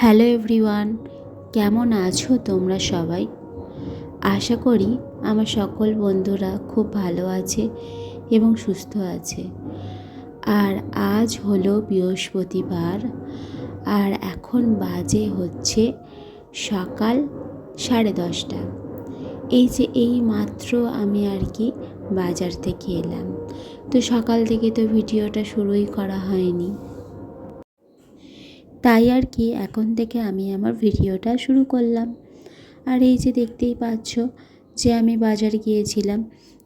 Hello everyone, কেমন আছো তোমরা সবাই? আশা করি আমার সকল বন্ধুরা খুব ভালো আছে এবং সুস্থ আছে। আর আজ হলো বৃহস্পতিবার, আর এখন বাজে হচ্ছে সকাল সাড়ে দশটা। এই যে এই মাত্র আমি আর কি বাজার থেকে এলাম। তো সকাল থেকে তো ভিডিওটা শুরুই করা হয়নি। তাই আর কি, এখন থেকে আমি আমার ভিডিওটা শুরু করলাম। আর এই যে দেখতেই পাচ্ছ যে আমি বাজার গিয়েছিলাম,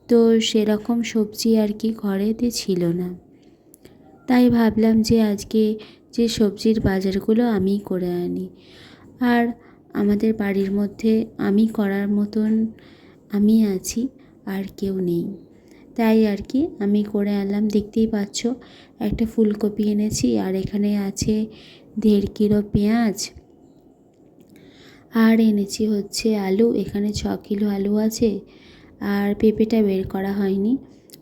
তো সেরকম সবজি আর কি ঘরেতে ছিল না। তাই ভাবলাম যে আজকে যে সবজির বাজারগুলো আমিই করে আনি। আর আমাদের বাড়ির মধ্যে আমি করার মতন আমি আছি, আর কেউ নেই। তাই আর কি আমি করে আনলাম। দেখতেই পাচ্ছ একটা ফুলকপি এনেছি, আর এখানে আছে দেড় কিলো পেঁয়াজ। আর এনেছি হচ্ছে আলু, এখানে ছ কিলো আলু আছে। আর পেঁপেটা বের করা হয়নি,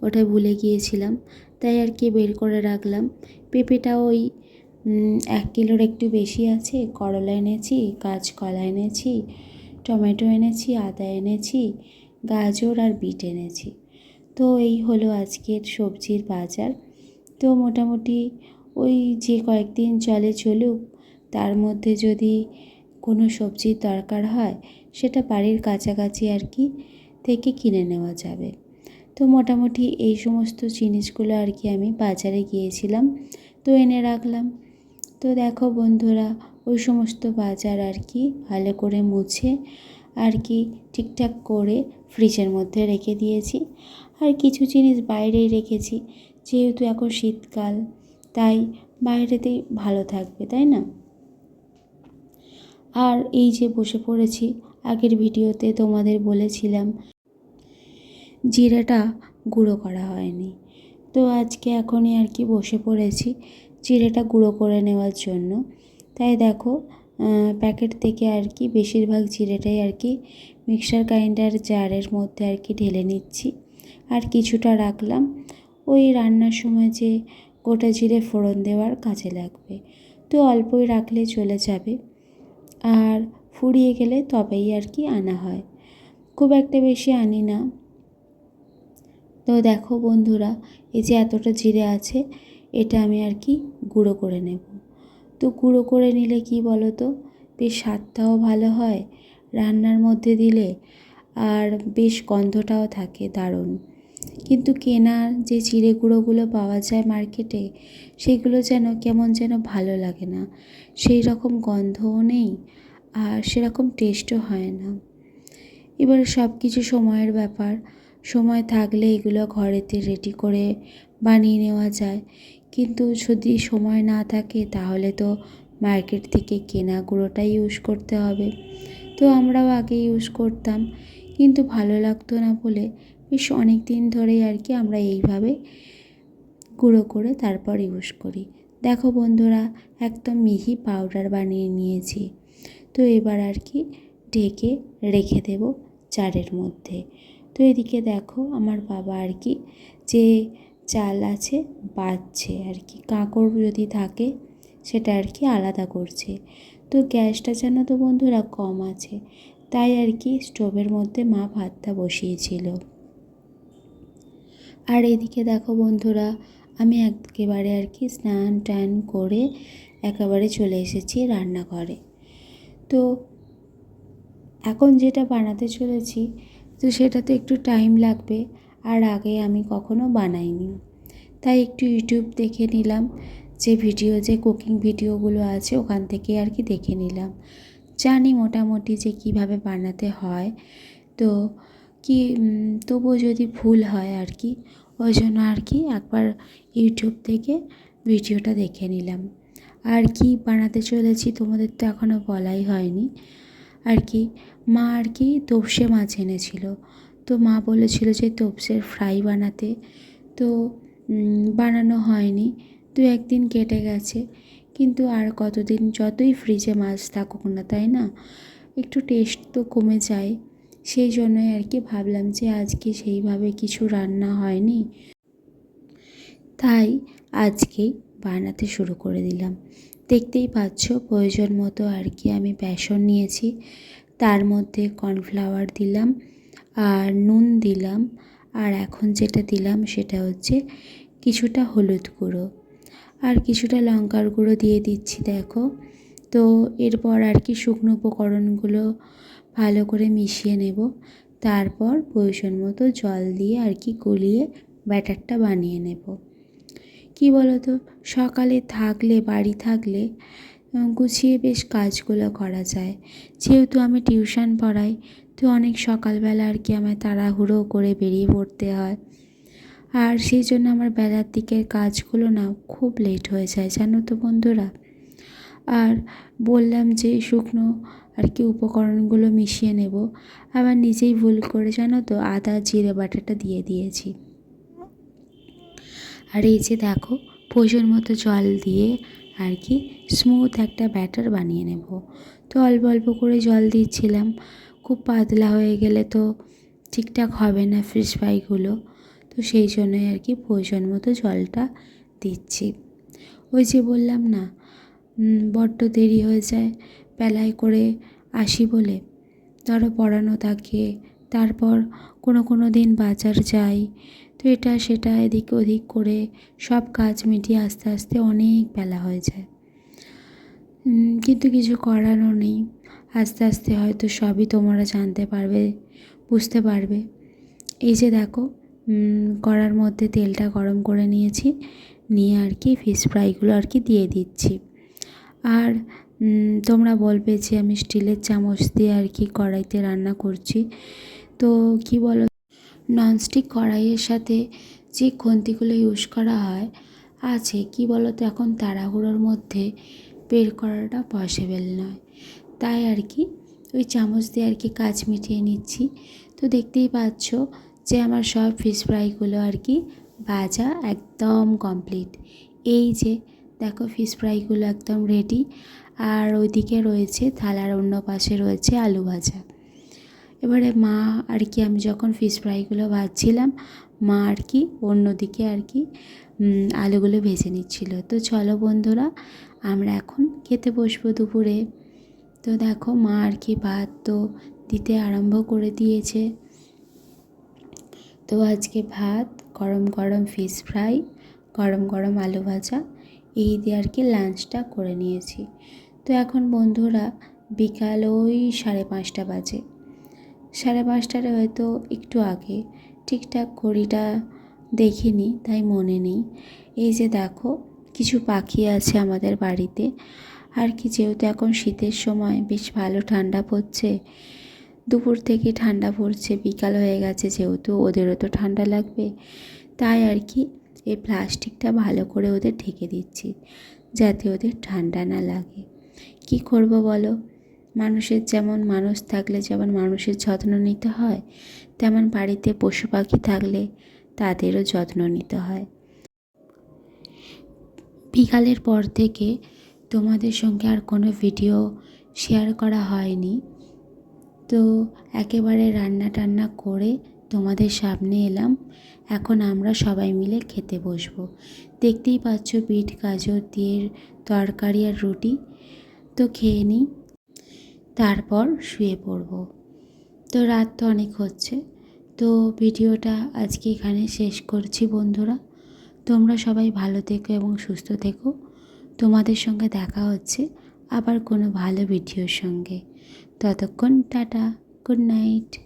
ওটা ভুলে গিয়েছিলাম, তাই আর কি বের করে রাখলাম। পেঁপেটা ওই এক কিলোর একটু বেশি আছে, করলা এনেছি, কাঁচকলা এনেছি, টমেটো এনেছি, আদা এনেছি, গাজর আর বিট এনেছি। তো এই হলো আজকের সবজির বাজার। তো মোটামুটি ওই যে কয়েকদিন চলে চলুক, তার মধ্যে যদি কোনো সবজির দরকার হয়, সেটা বাড়ির কাছাকাছি আর কি থেকে কিনে নেওয়া যাবে। তো মোটামুটি এই সমস্ত জিনিসগুলো আর কি আমি বাজারে গিয়েছিলাম, তো এনে রাখলাম। তো দেখো বন্ধুরা, ওই সমস্ত বাজার আর কি ভালো করে মুছে আর কি ঠিকঠাক করে ফ্রিজের মধ্যে রেখে দিয়েছি। আর কিছু জিনিস বাইরেই রেখেছি, যেহেতু এখন শীতকাল তাই বাইরেতেই ভালো থাকবে, তাই না? আর এই যে বসে পড়েছি, আগের ভিডিওতে তোমাদের বলেছিলাম, জিরেটা গুঁড়ো করা হয়নি। তো আজকে এখনই আর কি বসে পড়েছি, জিরেটা গুঁড়ো করে নেওয়ার জন্য। তাই দেখো প্যাকেট থেকে আর কি বেশিরভাগ জিরেটাই আর কি মিক্সার গ্রাইন্ডার জারের মধ্যে আর কি ঢেলে নিচ্ছি। আর কিছুটা রাখলাম। ওই রান্নার সময় যে গোটা জিরে ফোড়ন দেওয়ার কাজে লাগবে। তো অল্পই রাখলে চলে যাবে। আর ফুরিয়ে গেলে তবেই আর কি আনা হয়। খুব একটা বেশি আনি না। তো দেখো বন্ধুরা, এই যে এতটা জিরে আছে, এটা আমি আর কি গুঁড়ো করে নেব। তো গুঁড়ো করে নিলে কি বলো তো বেশ স্বাদটাও ভালো হয়, রান্নার মধ্যে দিলে, আর বেশ গন্ধটাও থাকে দারুণ। কিন্তু কেনার যে চিড়ে গুঁড়োগুলো পাওয়া যায় মার্কেটে, সেগুলো যেন কেমন যেন ভালো লাগে না। সেই রকম গন্ধও নেই আর সেরকম টেস্টও হয় না। এবার সব কিছু সময়ের ব্যাপার। সময় থাকলে এগুলো ঘরেতে রেডি করে বানিয়ে নেওয়া যায়। কিন্তু যদি সময় না থাকে, তাহলে তো মার্কেট থেকে কেনা গুঁড়োটাই ইউজ করতে হবে। তো আমরাও আগে ইউজ করতাম। কিন্তু ভালো লাগতো না বলে বেশ অনেক দিন ধরেই আর কি আমরা এইভাবে গুঁড়ো করে তারপর ইউজ করি। দেখো বন্ধুরা, একদম মিহি পাউডার বানিয়ে নিয়েছি। তো এবার আর কি ঢেকে রেখে দেব চারের মধ্যে। তো এদিকে দেখো আমার বাবা আর কি যে চাল আছে বাচ্ছে আর কি। কাঁকড় যদি থাকে সেটা আর কি আলাদা করছে। তো গ্যাসটা যেন তো বন্ধুরা কম আছে। তাই আর কি স্টোভের মধ্যে মা ভাতটা বসিয়েছিল। আর এদিকে দেখো বন্ধুরা, আমি একেবারে আর কি স্নান টান করে একেবারে চলে এসেছি রান্নাঘরে। তো এখন যেটা বানাতে চলেছি, তো সেটাতে একটু টাইম লাগবে, আর আগে আমি কখনো বানাইনি। তাই একটু ইউটিউব দেখে নিলাম, যে ভিডিও, যে কুকিং ভিডিওগুলো আছে, ওখান থেকে আর কি দেখে নিলাম। জানি মোটামুটি যে কীভাবে বানাতে হয়। তো কি তবুও যদি ভুল হয় আর কি ওই জন্য আর কি, একবার ইউটিউব থেকে ভিডিওটা দেখে নিলাম। আর কি বানাতে চলেছি তোমাদের তো এখনও বলাই হয়নি। আর কি, মা আর কি তোপসে মাছ এনেছিল। তো মা বলেছিল যে তোপসের ফ্রাই বানাতে। তো বানানো হয়নি। দু একদিন কেটে গেছে। কিন্তু আর কতদিন, যতই ফ্রিজে মাছ থাকুক না তাই না, একটু টেস্ট তো কমে যায়। সেই জন্যই আর কি ভাবলাম যে আজকে সেইভাবে কিছু রান্না হয়নি। তাই আজকেই বানাতে শুরু করে দিলাম। দেখতেই পাচ্ছ প্রয়োজন মতো আর কি আমি বেসন নিয়েছি। তার মধ্যে কর্নফ্লাওয়ার দিলাম আর নুন দিলাম। আর এখন যেটা দিলাম সেটা হচ্ছে কিছুটা হলুদ গুঁড়ো। আর কিছুটা লঙ্কার গুঁড়ো দিয়ে দিচ্ছি দেখো। তো এরপর আর কি শুকনো উপকরণগুলো ভালো করে মিশিয়ে নেব। তারপর প্রয়োজন মতো জল দিয়ে আর কি গলিয়ে ব্যাটারটা বানিয়ে নেব। কী বলো তো সকালে থাকলে, বাড়ি থাকলে গুছিয়ে বেশ কাজগুলো করা যায়। যেহেতু আমি টিউশন পড়াই, তো অনেক সকালবেলা আর কি আমায় তাড়াহুড়ো করে বেরিয়ে পড়তে হয়। আর সেই জন্য আমার বেলার দিকের কাজগুলো না খুব লেট হয়ে যায়, জানো তো বন্ধুরা? আর বললাম যে, শুকনো আর কি উপকরণগুলো মিশিয়ে নেব। আবার নিজেই ভুল করে জানো তো, আদা, জিরে, বাটাটা দিয়ে দিয়েছি। আর এই যে দেখো প্রয়োজন মতো জল দিয়ে আর কি স্মুথ একটা ব্যাটার বানিয়ে নেব। তো অল্প অল্প করে জল দিচ্ছিলাম, খুব পাতলা হয়ে গেলে তো ঠিকঠাক হবে না ফিশ ফ্রাইগুলো তো সেই জন্যই আর কি প্রয়োজন মতো জলটা দিচ্ছি। ওই যে বললাম না বড্ড দেরি হয়ে যায় বেলায় করে আসি বলে। ধরো পড়ানো থাকে তারপর কোনো কোনো দিন বাজার যাই। তো এটা সেটা এদিক ওদিক করে সব কাজ মিটিয়ে আস্তে আস্তে অনেক বেলা হয়ে যায়। কিন্তু কিছু করারও নেই। আস্তে আস্তে হয়তো সবই তোমরা জানতে পারবে, বুঝতে পারবে। এই যে দেখো কড়ার মধ্যে তেলটা গরম করে নিয়েছি। নিয়ে আর কি ফিশ ফ্রাইগুলো আর কি দিয়ে দিচ্ছি। আর তোমরা বলবে যে আমি স্টিলের চামচ দিয়ে আর কি কড়াইতে রান্না করছি। তো কি বলো? ননস্টিক কড়াইয়ের সাথে যে খন্তিগুলো ইউজ করা হয়, আছে। কি বলো তো এখন তাড়াহুড়োর মধ্যে বের করাটা পসিবল নয়। তাই আর কি ওই চামচ দিয়ে আর কি কাজ মিটিয়ে নিচ্ছি। তো দেখতেই পাচ্ছ যে আমার সব ফিশ ফ্রাইগুলো আর কি ভাজা একদম কমপ্লিট। এই যে দেখো ফিশ ফ্রাইগুলো একদম রেডি আর ওইদিকে রয়েছে থালার অন্য পাশে রয়েছে আলু ভাজা। এবারে মা আর কি আমি যখন ফিশ ফ্রাইগুলো ভাজছিলাম, মা আর কি অন্যদিকে আর কি আলুগুলো ভেজে নিচ্ছিল। তো চলো বন্ধুরা, আমরা এখন খেতে বসবো দুপুরে। তো দেখো মা আর কি ভাত তো দিতে আরম্ভ করে দিয়েছে। তো আজকে ভাত, গরম গরম ফিশ ফ্রাই গরম গরম আলু ভাজা এই দিয়ে আর কি লাঞ্চটা করে নিয়েছি। তো এখন বন্ধুরা বিকাল ওই সাড়ে পাঁচটা বাজে। সাড়ে পাঁচটার হয়তো একটু আগে ঠিকঠাক ঘড়িটা দেখিনি, তাই মনে নেই। এই যে দেখো, কিছু পাখি আছে আমাদের বাড়িতে। আর কি যেহেতু এখন শীতের সময় বেশ ভালো ঠান্ডা পড়ছে, দুপুর থেকে ঠান্ডা পড়ছে, বিকাল হয়ে গেছে যেহেতু, ওদেরও তো ঠান্ডা লাগবে। তাই আর কি এই প্লাস্টিকটা ভালো করে ওদের ঢেকে দিচ্ছি, যাতে ওদের ঠান্ডা না লাগে। কি করব বলো? মানুষের যেমন মানুষ থাকলে যেমন মানুষের যত্ন নিতে হয়, তেমন বাড়িতে পশু পাখি থাকলে তাদেরও যত্ন নিতে হয়। বিকালের পর থেকে তোমাদের সঙ্গে আর কোনো ভিডিও শেয়ার করা হয়নি। তো একেবারে রান্না টান্না করে তোমাদের সামনে এলাম। এখন আমরা সবাই মিলে খেতে বসবো। দেখতেই পাচ্ছ বিট গাজর দিয়ে তরকারি আর রুটি। তো খেয়ে নিই, তারপর শুয়ে পড়ব। তো রাত তো অনেক হচ্ছে। তো ভিডিওটা আজকে এখানে শেষ করছি বন্ধুরা। তোমরা সবাই ভালো থেকো এবং সুস্থ থেকো। তোমাদের সঙ্গে দেখা হচ্ছে আবার কোনো ভালো ভিডিওর সঙ্গে। ততক্ষণ টাটা, গুড নাইট।